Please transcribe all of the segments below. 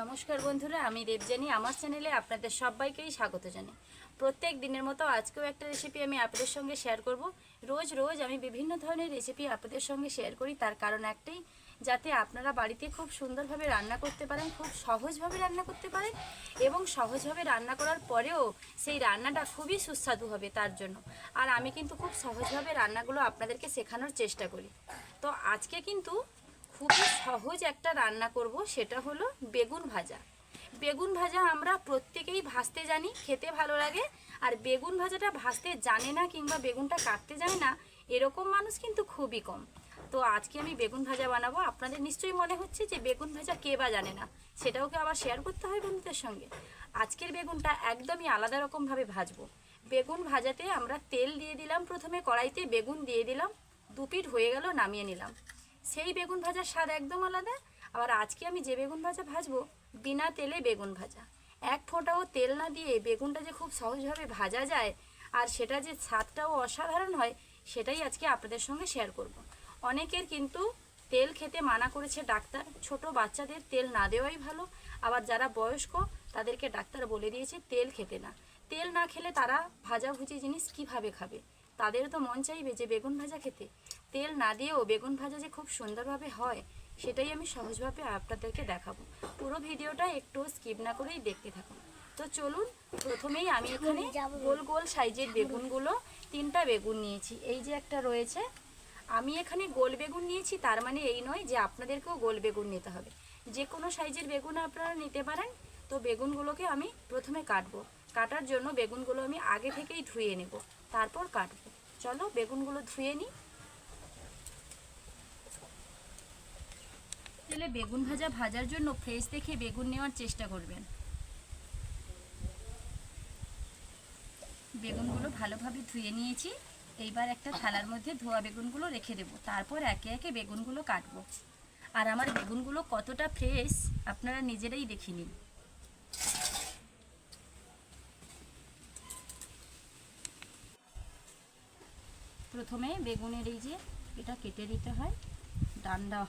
নমস্কার বন্ধুরা, আমি দেবজানি আমার চ্যানেলে আপনাদের সবাইকেই স্বাগত জানাই। প্রত্যেক দিনের মতো আজকেও একটা রেসিপি আমি আপনাদের সঙ্গে শেয়ার করব। রোজ রোজ আমি বিভিন্ন ধরনের রেসিপি আপনাদের সঙ্গে শেয়ার করি। তার কারণ একটাই, যাতে আপনারা বাড়িতে খুব সুন্দরভাবে রান্না করতে পারেন, খুব সহজভাবে রান্না করতে পারেন এবং সহজভাবে রান্না করার পরেও সেই রান্নাটা খুবই সুস্বাদু হবে তার জন্য। আর আমি কিন্তু খুব সহজভাবে রান্নাগুলো আপনাদেরকে শেখানোর চেষ্টা করি। তো আজকে কিন্তু খুবই সহজ একটা রান্না করব, সেটা হলো বেগুন ভাজা। বেগুন ভাজা আমরা প্রত্যেকেই ভাজতে জানি, খেতে ভালো লাগে, আর বেগুন ভাজাটা ভাজতে জানে না কিংবা বেগুনটা কাটতে জানে না, এরকম মানুষ কিন্তু খুবই কম। তো আজকে আমি বেগুন ভাজা বানাবো। আপনাদের নিশ্চয়ই মনে হচ্ছে যে বেগুন ভাজা কে বা জানে না, সেটাও কি আবার শেয়ার করতে হয় বন্ধুদের সঙ্গে? আজকের বেগুনটা একদমই আলাদা রকমভাবে ভাজবো। বেগুন ভাজাতে আমরা তেল দিয়ে দিলাম প্রথমে, কড়াইতে বেগুন দিয়ে দিলাম দু পিঠ হয়ে গেল, নামিয়ে নিলাম। সেই বেগুন ভাজার স্বাদ একদম আলাদা। আবার আজকে আমি যে বেগুন ভাজা ভাজবো, বিনা তেলে বেগুন ভাজা। এক ফোঁটাও তেল না দিয়ে বেগুনটা যে খুব সহজভাবে ভাজা যায়, আর সেটা যে স্বাদটাও অসাধারণ হয়, সেটাই আজকে আপনাদের সঙ্গে শেয়ার করব। অনেকের কিন্তু তেল খেতে মানা করেছে ডাক্তার। ছোট বাচ্চাদের তেল না দেওয়াই ভালো। আবার যারা বয়স্ক, তাদেরকে ডাক্তার বলে দিয়েছে তেল খেতে না। তেল না খেলে তারা ভাজাভুজি জিনিস কীভাবে খাবে? তাদের তো মন চাইবে যে বেগুন ভাজা খেতে। তেল না দিয়েও বেগুন ভাজা যে খুব সুন্দরভাবে হয় সেটাই আমি সহজভাবে আপনাদেরকে দেখাবো। পুরো ভিডিওটা একটু স্কিপ না করেই দেখতে থাকুন। তো চলুন প্রথমেই আমি এখানে গোল গোল সাইজের বেগুনগুলো তিনটা বেগুন নিয়েছি। এই যে একটা রয়েছে আমি এখানে গোল বেগুন নিয়েছি তার মানে এই নয় যে আপনাদেরকেও গোল বেগুন নিতে হবে। যে কোনো সাইজের বেগুন আপনারা নিতে পারেন তো বেগুনগুলোকে আমি প্রথমে কাটবো। কাটার জন্য বেগুনগুলো আমি আগে থেকেই ধুয়ে নেব তারপর কাটবো। চলো বেগুনগুলো ধুয়ে নিই। তেলে বেগুন ভাজা ভাজার জন্য ফ্রেশ দেখে বেগুন নেওয়ার চেষ্টা করবেন। বেগুনগুলো ভালোভাবে ধুয়ে নিয়েছি। এইবার একটা থালার মধ্যে ধোয়া বেগুনগুলো রেখে দেবো। তারপর একে একে বেগুনগুলো কাটবো। আর আমার বেগুনগুলো কতটা ফ্রেশ, আপনারা নিজেরাই দেখে নিন। প্রথমে বেগুনের এই যে এটা কেটে দিতে হয়। ডান্ডা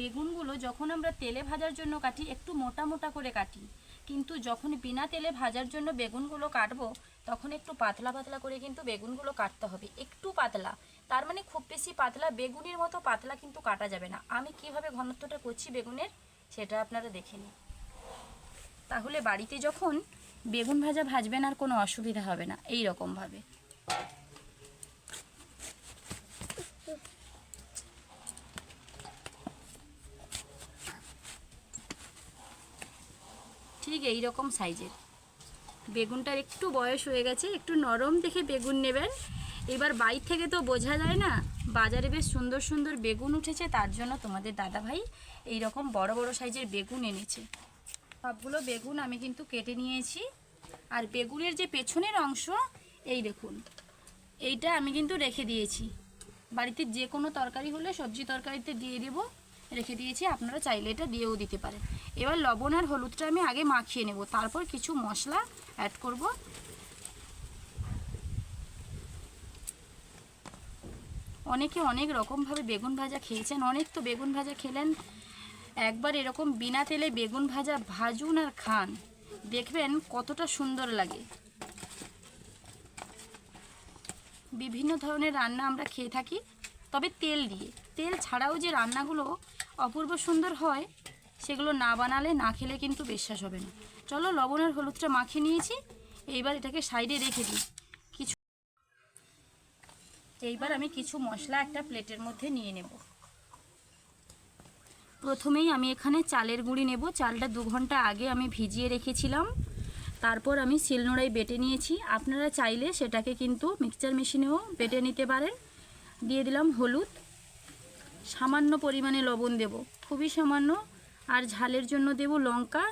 বেগুনগুলো যখন আমরা তেলে ভাজার জন্য কাটি, একটু মোটা মোটা করে কাটি। কিন্তু যখন বিনা তেলে ভাজার জন্য বেগুনগুলো কাটবো, তখন একটু পাতলা পাতলা করে কিন্তু বেগুনগুলো কাটতে হবে। একটু পাতলা। তার মানে খুব বেশি পাতলা, বেগুনের মতো পাতলা কিন্তু কাটা যাবে না। আমি কীভাবে ঘনত্বটা করছি বেগুনের, সেটা আপনারা দেখে নিন। তাহলে বাড়িতে যখন বেগুন ভাজা ভাজবেন আর কোনো অসুবিধা হবে না এই রকমভাবে এই রকম সাইজের। বেগুনটার একটু বয়স হয়ে গেছে, একটু নরম দেখে বেগুন নেবেন। এবার বাইর থেকে তো বোঝা যায় না, বাজারে বেশ সুন্দর সুন্দর বেগুন উঠেছে, তার জন্য তোমাদের দাদা ভাই এই রকম বড় বড় সাইজের বেগুন এনেছে। সবগুলো বেগুন আমি কিন্তু কেটে নিয়েছি। আর বেগুনের যে পেছনের অংশ, এই দেখুন, এইটা আমি কিন্তু রেখে দিয়েছি। বাড়িতে যে কোনো তরকারি হলে সবজি তরকারিতে দিয়ে দেবো। রেখে দিয়েছি, আপনারা চাইলে এটা দিয়েও দিতে পারেন। এবার লবণ আর হলুদটা আমি আগে মাখিয়ে নেব, তারপর কিছু মশলা অ্যাড করব। অনেকে অনেক রকমভাবে বেগুন ভাজা খেয়েছেন, অনেক তো বেগুন ভাজা খেলেন। একবার এরকম বিনা তেলে বেগুন ভাজা ভাজুন আর খান, দেখবেন কতটা সুন্দর লাগে। বিভিন্ন ধরনের রান্না আমরা খেয়ে থাকি, তবে তেল দিয়ে। তেল ছাড়াও যে রান্নাগুলো অপূর্ব সুন্দর হয়, সেগুলো না বানালে না খেলে কিন্তু বিশ্বাস হবে না। চলো লবণের হলুদটা মাখিয়ে নিয়েছি, এইবার এটাকে সাইডে রেখে দিই। কিছু এইবার আমি কিছু মশলা একটা প্লেটের মধ্যে নিয়ে নেব। প্রথমেই আমি এখানে চালের গুঁড়ি নেব। চালটা দু ঘণ্টা আগে আমি ভিজিয়ে রেখেছিলাম। তারপর আমি শিলনোড়ায় বেটে নিয়েছি। আপনারা চাইলে সেটাকে কিন্তু মিক্সচার মেশিনেও বেটে নিতে পারেন। দিয়ে দিলাম হলুদ। সামান্য পরিমাণে লবণ দেব। খুবই সামান্য। আর ঝালের জন্য দেব লঙ্কা।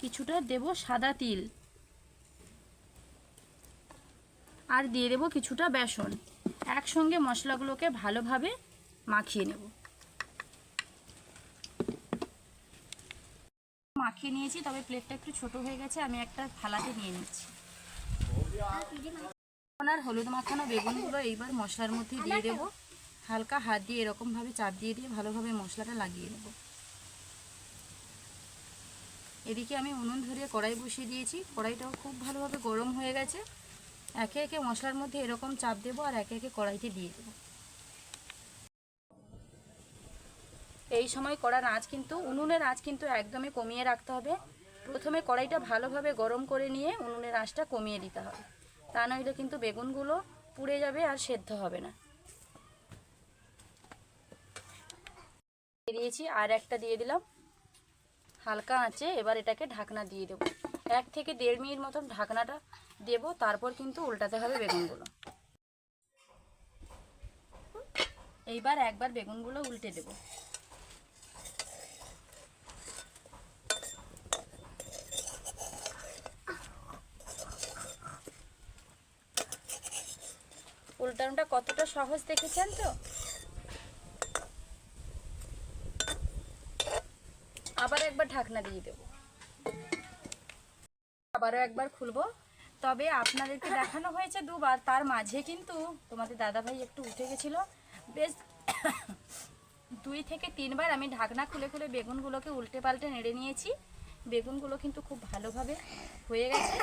কিছুটা দেব সাদা তিল। আর দিয়ে দেব কিছুটা বেসন। একসঙ্গে মশলাগুলোকে ভালোভাবে মাখিয়ে নেব। মাখিয়ে নিয়েছি তবে প্লেটটা একটু ছোট হয়ে গেছে। আমি একটা থালাতে নিয়ে নিচ্ছি। আর হলুদ মাখানো বেগুনগুলো এইবার মশলার মধ্যে দিয়ে দেবো। হালকা হাত দিয়ে এরকমভাবে চাপ দিয়ে দিয়ে ভালোভাবে মশলাটা লাগিয়ে নেব। এদিকে আমি উনুন ধরিয়ে কড়াই বসিয়ে দিয়েছি। কড়াইটাও খুব ভালোভাবে গরম হয়ে গেছে। একে একে মশলার মধ্যে এরকম চাপ দেবো আর একে একে কড়াইতে দিয়ে দেবো। এই সময় কড়ার আঁচ কিন্তু, উনুনের আঁচ কিন্তু একদমই কমিয়ে রাখতে হবে। প্রথমে কড়াইটা ভালোভাবে গরম করে নিয়ে উনুনের আঁচটা কমিয়ে দিতে হবে। তা নইলে কিন্তু বেগুনগুলো পুড়ে যাবে আর সেদ্ধ হবে না। দিয়েছি, আর একটা দিয়ে দিলাম। হালকা আঁচে এবার এটাকে ঢাকনা দিয়ে দেবো। এক থেকে দেড় মিনিট মতন ঢাকনাটা দেব, তারপর কিন্তু উল্টাতে হবে বেগুনগুলো। এইবার একবার বেগুনগুলো উল্টে দেবো। উল্টানোটা কতটা সহজ দেখেছেন তো? আবার একবার ঢাকনা দিয়ে দেবো। আবারও একবার খুলবো। তবে আপনাদেরকে দেখানো হয়েছে দুবার, তার মাঝে কিন্তু তোমাদের দাদাভাই একটু উঠে গেছিল। বেশ দুই থেকে তিনবার আমি ঢাকনা খুলে খুলে বেগুনগুলোকে উল্টে পাল্টে নেড়ে নিয়েছি। বেগুনগুলো কিন্তু খুব ভালোভাবে হয়ে গেছে।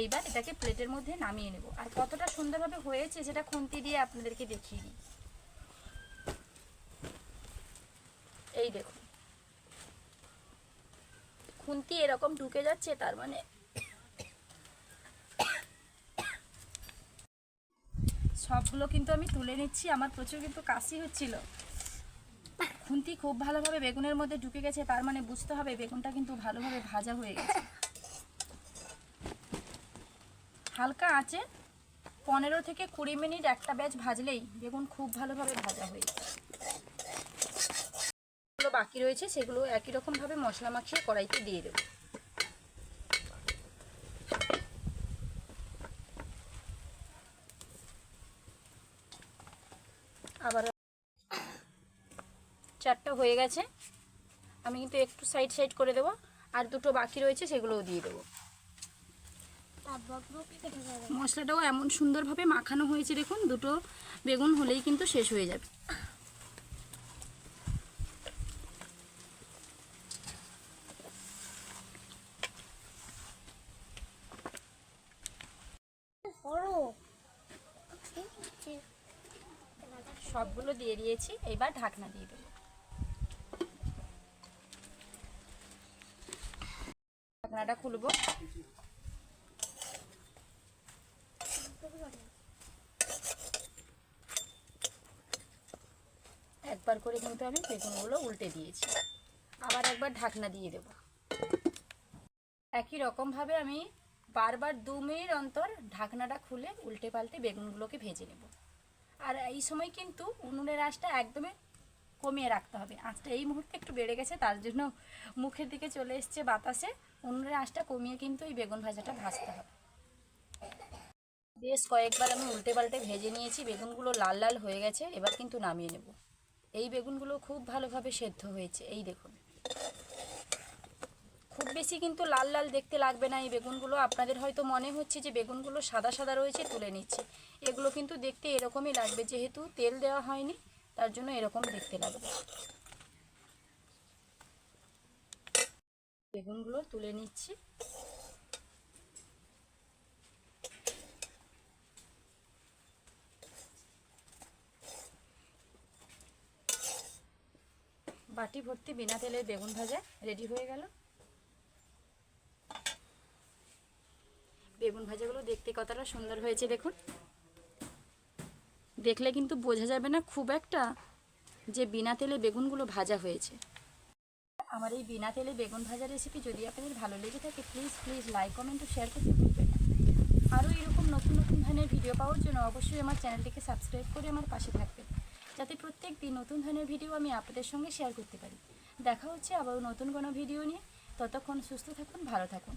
এইবার এটাকে প্লেটের মধ্যে নামিয়ে নেব। আর কতটা সুন্দরভাবে হয়েছে সেটা খুন্তি দিয়ে আপনাদেরকে দেখিয়ে দিই। এই দেখুন। খুন্তি এরকম ঢুকে যাচ্ছে, তার মানে সবগুলো কিন্তু আমি তুলে নিচ্ছি, আমার প্রচুর কিন্তু কাশি হচ্ছিল। খুন্তি খুব ভালোভাবে বেগুনের মধ্যে ঢুকে গেছে, তার মানে বুঝতে হবে বেগুনটা কিন্তু ভালোভাবে ভাজা হয়ে গেছে। হালকা আঁচে পনেরো থেকে কুড়ি মিনিট একটা ব্যাচ ভাজলেই বেগুন খুব ভালোভাবে ভাজা হয়ে যেগুলো বাকি রয়েছে সেগুলো একই রকমভাবে মশলা মাখিয়ে কড়াইতে দিয়ে দেবো। আবার চারটা হয়ে গেছে। আমি কিন্তু একটু সাইড সাইড করে দেবো, আর দুটো বাকি রয়েছে সেগুলোও দিয়ে দেবো। মশলাটাও এমন সুন্দরভাবে মাখানো হয়েছে দেখুন, দুটো বেগুন হলেই কিন্তু শেষ হয়ে যাবে। সবগুলো দিয়ে দিয়েছি, এবার ঢাকনা দিয়ে দেবো। ঢাকনাটা খুলবো। একবার করে কিন্তু আমি বেগুনগুলো উল্টে দিয়েছি। আবার একবার ঢাকনা দিয়ে দেব। একই রকমভাবে আমি বারবার দু মিনিট অন্তর ঢাকনাটা খুলে উল্টে পাল্টে বেগুনগুলোকে ভেজে নেব। আর এই সময় কিন্তু উনুনের আঁচটা একদমই কমিয়ে রাখতে হবে। আঁচটা এই মুহূর্তে একটু বেড়ে গেছে, তার জন্য মুখের দিকে চলে এসছে বাতাসে। উনুনের আঁচটা কমিয়ে কিন্তু এই বেগুন ভাজাটা ভাজতে হবে। বেশ কয়েকবার আমি উল্টে পাল্টে ভেজে নিয়েছি, বেগুনগুলো লাল লাল হয়ে গেছে, এবার কিন্তু নামিয়ে নেব। এই বেগুনগুলো খুব ভালোভাবে সেদ্ধ হয়েছে, এই দেখুন। বেশি কিন্তু লাল লাল দেখতে লাগবে না এই বেগুনগুলো। আপনাদের হয়তো মনে হচ্ছে যে বেগুনগুলো সাদা সাদা রয়েছে, তুলে নিচ্ছে। এগুলো কিন্তু দেখতে এরকমই লাগবে, যেহেতু তেল দেওয়া হয়নি, তার জন্য এরকম দেখতে লাগবে। বেগুনগুলো তুলে নিচ্ছি। বাটি ভর্তি বিনা তেলের বেগুন ভাজা রেডি হয়ে গেল। বেগুন ভাজাগুলো দেখতে কতটা সুন্দর হয়েছে দেখুন। দেখলে কিন্তু বোঝা যাবে না খুব একটা যে বিনা তেলে বেগুনগুলো ভাজা হয়েছে। আমার এই বিনা তেলে বেগুন ভাজা রেসিপি যদি আপনাদের ভালো লেগে থাকে প্লিজ প্লিজ লাইক কমেন্ট ও শেয়ার করতে ভুলবেন আরও এরকম নতুন নতুন ধরনের ভিডিও পাওয়ার জন্য অবশ্যই আমার চ্যানেলটিকে সাবস্ক্রাইব করে আমার পাশে থাকবেন। যাতে প্রত্যেক দিন নতুন ধরনের ভিডিও আমি আপনাদের সঙ্গে শেয়ার করতে পারি। দেখা হচ্ছে আবারও নতুন কোনো ভিডিও নিয়ে। ততক্ষণ সুস্থ থাকুন, ভালো থাকুন।